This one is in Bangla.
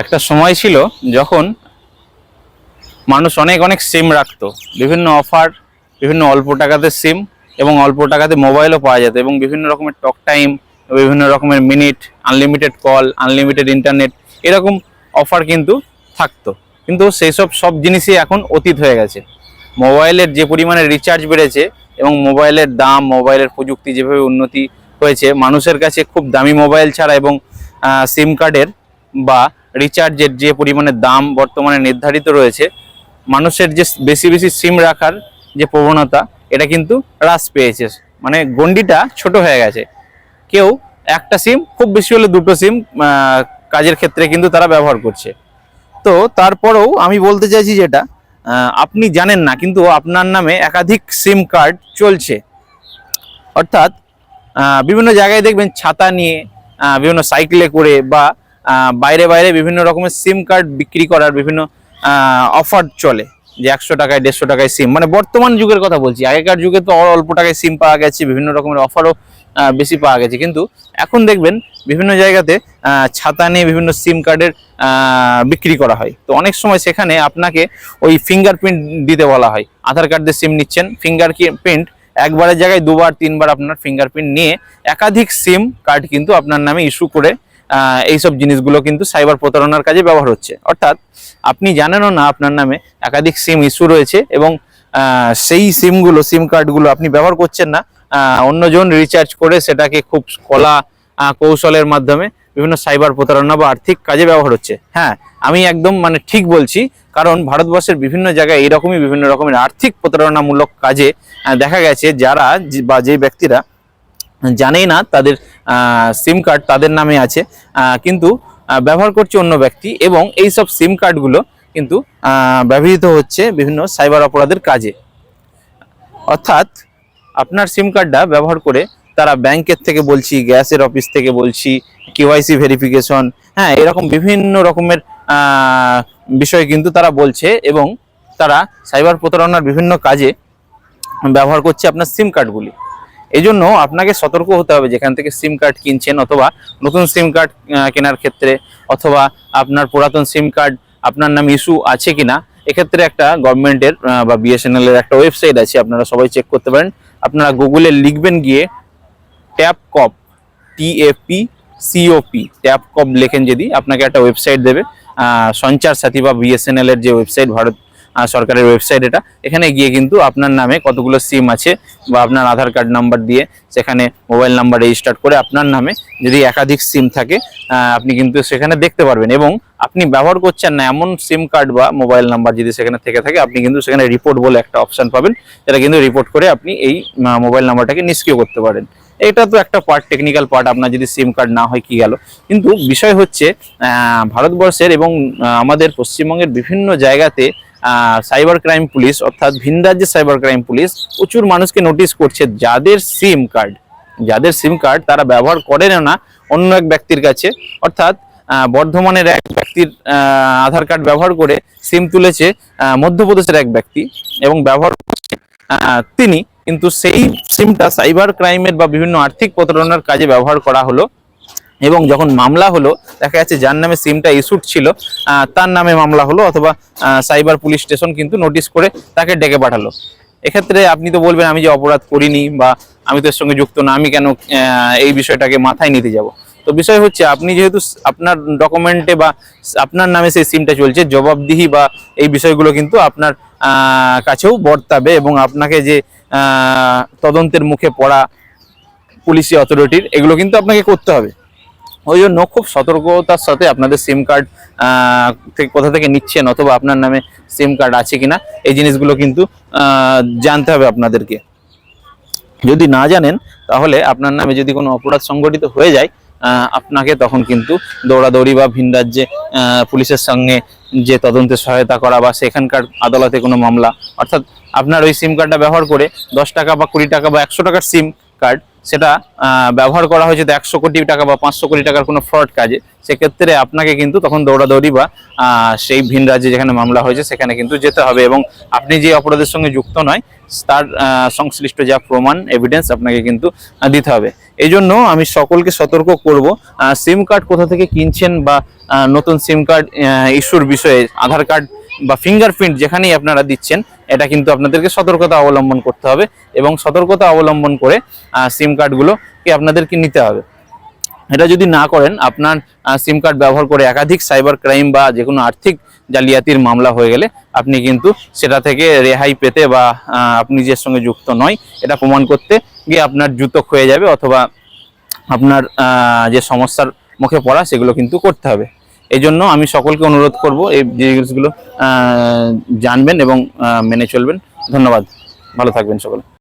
একটা সময় ছিল যখন মানুষ অনেক অনেক সিম রাখত। বিভিন্ন অফার বিভিন্ন অল্প টাকাতে সিম এবং অল্প টাকাতে মোবাইলও পাওয়া যেত এবং বিভিন্ন রকমের টক টাইম বিভিন্ন রকমের minute unlimited call unlimited internet এরকম অফার কিন্তু থাকতো। কিন্তু সেই সব সব জিনিসই এখন অতীত হয়ে গেছে। মোবাইলের যে পরিমাণে রিচার্জ বেড়েছে এবং মোবাইলের দাম, মোবাইলের প্রযুক্তি যেভাবে উন্নতি হয়েছে, মানুষের কাছে খুব দামি মোবাইল ছাড়া এবং সিম কার্ডের বা রিচার্জের যে পরিমাণে দাম বর্তমানে নির্ধারিত রয়েছে, মানুষের যে বেশি বেশি সিম রাখার যে প্রবণতা, এটা কিন্তু হ্রাস পেয়েছে। মানে গন্ডিটা ছোট হয়ে গেছে। কেউ একটা সিম খুব বেশি হলে দুটো সিম কাজের ক্ষেত্রে কিন্তু তারা ব্যবহার করছে। তো তারপরেও আমি বলতে চাইছি যেটা আপনি জানেন না, কিন্তু আপনার নামে একাধিক সিম কার্ড চলছে। অর্থাৎ বিভিন্ন জায়গায় দেখবেন ছাতা নিয়ে বিভিন্ন সাইকেলে করে বা বাইরে বাইরে বিভিন্ন রকমের সিম কার্ড বিক্রি করার বিভিন্ন অফার চলে। যে একশো টাকায়, দেড়শো টাকায় সিম মানে বর্তমান যুগের কথা বলছি। আগেকার যুগে তো অল্প টাকায় সিম পাওয়া গেছে, বিভিন্ন রকমের অফারও বেশি পাওয়া গেছে। কিন্তু এখন দেখবেন বিভিন্ন জায়গাতে ছাতা নিয়ে বিভিন্ন সিম কার্ডের বিক্রি করা হয়। তো অনেক সময় সেখানে আপনাকে ওই ফিঙ্গারপ্রিন্ট দিতে বলা হয়। আধার কার্ড দিয়ে সিম নিচ্ছেন ফিঙ্গার প্রিন্ট একবারের জায়গায় দুবার, তিনবার আপনার ফিঙ্গারপ্রিন্ট নিয়ে একাধিক সিম কার্ড কিন্তু আপনার নামে ইস্যু করে এইসব জিনিসগুলো কিন্তু সাইবার প্রতারণার কাজে ব্যবহার হচ্ছে। অর্থাৎ আপনি জানেনও না আপনার নামে একাধিক সিম ইস্যু রয়েছে এবং সেই সিমগুলো সিম কার্ডগুলো আপনি ব্যবহার করছেন না অন্যজন রিচার্জ করে সেটাকে খুব কলা কৌশলের মাধ্যমে বিভিন্ন সাইবার প্রতারণা বা আর্থিক কাজে ব্যবহার হচ্ছে। হ্যাঁ আমি একদম মানে ঠিক বলছি, কারণ ভারতবর্ষের বিভিন্ন জায়গায় এরকমই বিভিন্ন রকমের আর্থিক প্রতারণামূলক কাজে দেখা গেছে যারা বা যে ব্যক্তিরা জানেই না তাদের সিম কার্ড তাদের নামে আছে। কিন্তু ব্যবহার করছে অন্য ব্যক্তি এবং এই সব সিম কার্ডগুলো কিন্তু ব্যবহৃত হচ্ছে বিভিন্ন সাইবার অপরাধের কাজে। অর্থাৎ, আপনার সিম কার্ডটা ব্যবহার করে তারা ব্যাংকের থেকে বলছি গ্যাসের অফিস থেকে বলছি কেওয়াইসি ভেরিফিকেশন হ্যাঁ এরকম বিভিন্ন রকমের বিষয় কিন্তু তারা বলছে এবং তারা সাইবার প্রতারণার বিভিন্ন কাজে ব্যবহার করছে আপনার সিম কার্ডগুলি এই জন্য আপনাকে সতর্ক হতে হবে যেখান থেকে সিম কার্ড কিনছেন অথবা নতুন সিম কার্ড কেনার ক্ষেত্রে অথবা আপনার পুরাতন সিম কার্ড আপনার নাম ইস্যু আছে কিনা, এক্ষেত্রে একটা গভর্নমেন্টের বা বিএসএনএল এর একটা ওয়েবসাইট আছে, আপনারা সবাই চেক করতে পারেন। আপনারা গুগলে লিখবেন গিয়ে tap cop T A P C O P tap cop লেখেন যদি, আপনাকে একটা ওয়েবসাইট দেবে। সঞ্চার সাথী বা বিএসএনএল এর যে ওয়েবসাইট ভারত সরকারের ওয়েবসাইট এটা। এখানে গিয়ে কিন্তু আপনার নামে কতগুলো সিম আছে বা আপনার আধার কার্ড নাম্বার দিয়ে সেখানে মোবাইল নাম্বার রেজিস্টার করে আপনার নামে যদি একাধিক সিম থাকে আপনি কিন্তু সেখানে দেখতে পারবেন। এবং আপনি ব্যবহার করছেন না, এমন সিম কার্ড বা মোবাইল নাম্বার যদি সেখানে থেকে থাকে, আপনি কিন্তু সেখানে রিপোর্ট বলে একটা অপশন পাবেন, যেটা কিন্তু রিপোর্ট করে আপনি এই মোবাইল নাম্বারটাকে নিষ্ক্রিয় করতে পারেন। এটা তো একটা পার্ট টেকনিক্যাল পার্ট আপনার যদি সিম কার্ড না হয় কি গেল? কিন্তু বিষয় হচ্ছে ভারতবর্ষের এবং আমাদের পশ্চিমবঙ্গের বিভিন্ন জায়গাতে সাইবার ক্রাইম পুলিশ অর্থাৎ ভিন রাজ্যের সাইবার ক্রাইম পুলিশ প্রচুর মানুষকে নোটিশ করছে যাদের সিম কার্ড যাদের সিম কার্ড তারা ব্যবহার করেন না অন্য এক ব্যক্তির কাছে। অর্থাৎ বর্ধমানের এক ব্যক্তির আধার কার্ড ব্যবহার করে সিম তুলেছে মধ্যপ্রদেশের এক ব্যক্তি এবং ব্যবহার করছে তিনি। কিন্তু সেই সিমটা সাইবার ক্রাইমের বা বিভিন্ন আর্থিক প্রতারণার কাজে ব্যবহার করা হলো। এবং যখন মামলা হলো, দেখা যাচ্ছে যার নামে সিমটা ইস্যুড ছিল তার নামে মামলা হলো অথবা সাইবার পুলিশ স্টেশন কিন্তু নোটিশ করে তাকে ডেকে পাঠালো। এক্ষেত্রে আপনি তো বলবেন, আমি যে অপরাধ করিনি বা আমি তো এর সঙ্গে যুক্ত না, আমি কেন এই বিষয়টাকে মাথায় নিতে যাব? তো বিষয় হচ্ছে, আপনি যেহেতু আপনার ডকুমেন্টে বা আপনার নামে সেই সিমটা চলছে, জবাবদিহি বা এই বিষয়গুলো কিন্তু আপনার কাছেও বর্তাবে এবং আপনাকে যে তদন্তের মুখে পড়া পুলিশি অথরিটির এগুলো কিন্তু আপনাকে করতে হবে। ওই জন্য খুব সতর্কতার সাথে আপনাদের সিম কার্ড থেকে কোথা থেকে নিচ্ছেন অথবা আপনার নামে সিম কার্ড আছে কিনা, এই জিনিসগুলো কিন্তু জানতে হবে আপনাদেরকে। যদি না জানেন, তাহলে আপনার নামে যদি কোনো অপরাধ সংগঠিত হয়ে যায় আপনাকে তখন কিন্তু দৌড়াদৌড়ি বা ভিন রাজ্যে পুলিশের সঙ্গে যে তদন্তে সহায়তা করা বা সেখানকার আদালতে কোনো মামলা, অর্থাৎ আপনার ওই সিম কার্ডটা ব্যবহার করে দশ টাকা বা কুড়ি টাকা বা একশো টাকার সিম কার্ড সেটা ব্যবহার করা হয়েছে একশো কোটি টাকা বা পাঁচশো কোটি টাকার কোনো ফ্রড কাজে, সেক্ষেত্রে আপনাকে কিন্তু তখন দৌড়াদৌড়ি বা সেই ভিন রাজ্যে যেখানে মামলা হয়েছে সেখানে কিন্তু যেতে হবে এবং আপনি যে অপরাধের সঙ্গে যুক্ত নয়, তার সংশ্লিষ্ট যা প্রমাণ এভিডেন্স আপনাকে কিন্তু দিতে হবে। এই জন্য আমি সকলকে সতর্ক করব সিম কার্ড কোথা থেকে কিনছেন বা নতুন সিম কার্ড ইস্যুর বিষয়ে, আধার কার্ড বা ফিঙ্গারপ্রিন্ট যেখানেই আপনারা দিচ্ছেন, এটা কিন্তু আপনাদেরকে সতর্কতা অবলম্বন করতে হবে এবং সতর্কতা অবলম্বন করে সিম কার্ডগুলোকে আপনাদেরকে নিতে হবে। এটা যদি না করেন, আপনার সিম কার্ড ব্যবহার করে একাধিক সাইবার ক্রাইম বা যে কোনো আর্থিক জালিয়াতির মামলা হয়ে গেলে, আপনি কিন্তু সেটা থেকে রেহাই পেতে বা আপনি যে সঙ্গে যুক্ত নয়, এটা প্রমাণ করতে গিয়ে আপনার জুতো ক্ষয়ে যাবে অথবা আপনার যে সমস্যার মুখে পড়া, সেগুলো কিন্তু করতে হবে। এই জন্য আমি সকলকে অনুরোধ করব এই জিনিসগুলো জানবেন এবং মেনে চলবেন। ধন্যবাদ। ভালো থাকবেন সকলে।